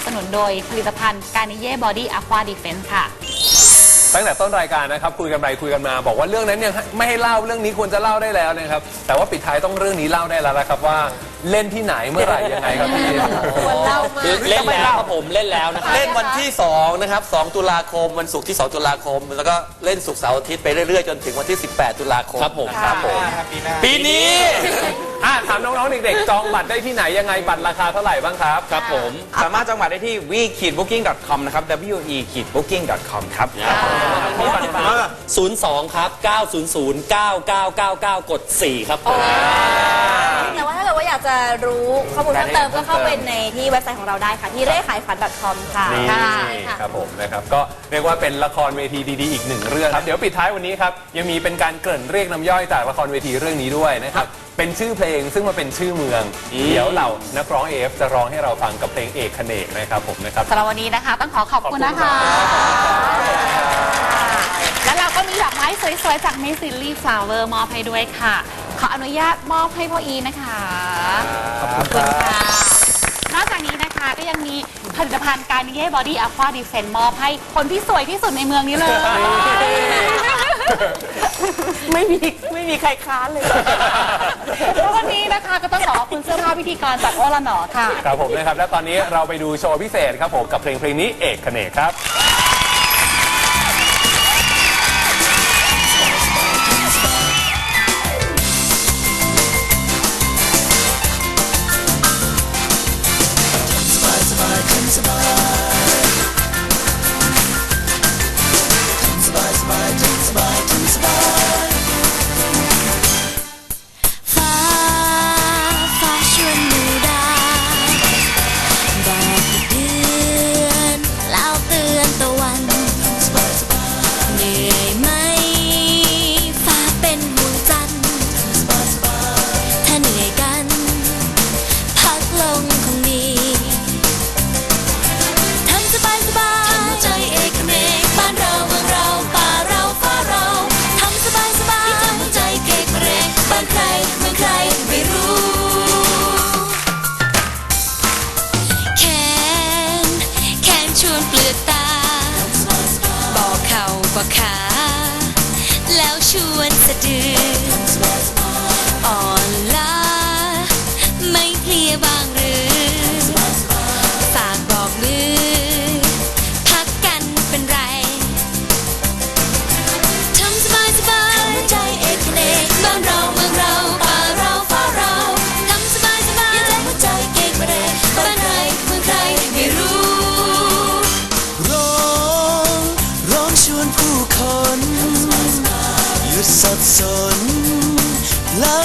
บสนุนโดยผลิตภัณฑ์การนิเย่บอดี้อะควาดีเฟนส์ค่ะ ตั้งแต่ต้นรายการนะครับคุยกันไปคุยกันมา บอกว่าเรื่องนั้นยังไม่ให้เล่าเรื่องนี้ควรจะเล่าได้แล้วนะครับ แต่ว่าปิดท้ายต้องเรื่องนี้เล่าได้แล้วนะครับ ว่าเล่นที่ไหนเมื่อไหร่ยังไงครับพี่ควรเล่ามาก เล่นแล้วครับผมเล่นแล้วนะครับเล่นวันที่ 2 นะครับ 2 ตุลาคม วันศุกร์ที่ 2 ตุลาคม แล้วก็เล่นศุกร์เสาร์อาทิตย์ไปเรื่อยๆ จนถึงวันที่ 18 ตุลาคมครับผมนะครับผมปีนี้ อะถามน้องๆ เด็กๆ จองบัตรได้ที่ไหนยังไงบัตรราคาเท่าไหร่บ้างครับ ครับผม สามารถจองบัตรได้ที่ we-booking.com นะครับ we-booking.com ครับ02 ครับ 900 9999 กด 4 ครับผมแต่ว่าถ้าเกิดว่าอยากจะรู้ข้อมูลเพิ่มเติมก็เข้าไปในที่เว็บไซต์ของเราได้ค่ะ ที่เร่ขายฝัน .com ค่ะนี่ใช่ค่ะ ครับผมนะครับก็เรียกว่าเป็นละครเวทีดีๆ อีกหนึ่งเรื่องครับเดี๋ยวปิดท้ายวันนี้ครับยังมีเป็นการเกริ่นเรียกน้ำย่อยจากละครเวทีเรื่องนี้ด้วยนะครับเป็นชื่อเพลงซึ่งมาเป็นชื่อเมือง เดี๋ยวเหล่านักร้องเอฟจะร้องให้เราฟังกับเพลงเอกเขนกนะครับผมนะครับ สำหรับวันนี้นะคะ ต้องขอขอบคุณนะคะขอบคุณครับแล้วเราก็มีดอกไม้สวยๆ จาก Miss Lily Flower มอบให้ด้วยค่ะ ขออนุญาตมอบให้พ่ออีนะคะ ขอบคุณครับค่ะ นอกจากนี้นะคะก็ยังมีผลิตภัณฑ์การนิเย่บอดี้อะควาดีเฟนมอบให้คนที่สวยที่สุดในเมืองนี้เลย ไม่มีไม่มีใครค้านเลย แล้ววันนี้นะคะก็ต้องขอขอบคุณเสื้อผ้าพิธีกรจากโอลาหนอค่ะ ครับผมนะครับ และตอนนี้เราไปดูโชว์พิเศษครับผมกับเพลงเพลงนี้เอกเขนกครับ ขา แล้วชวนสะดือ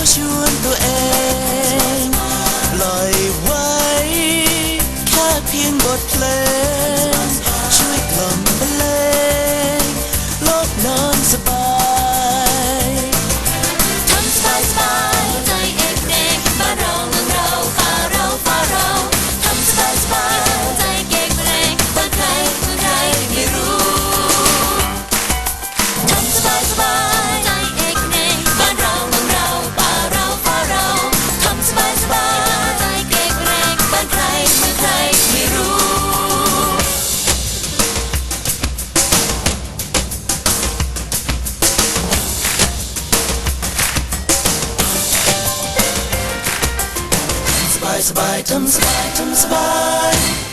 แล้ สบายส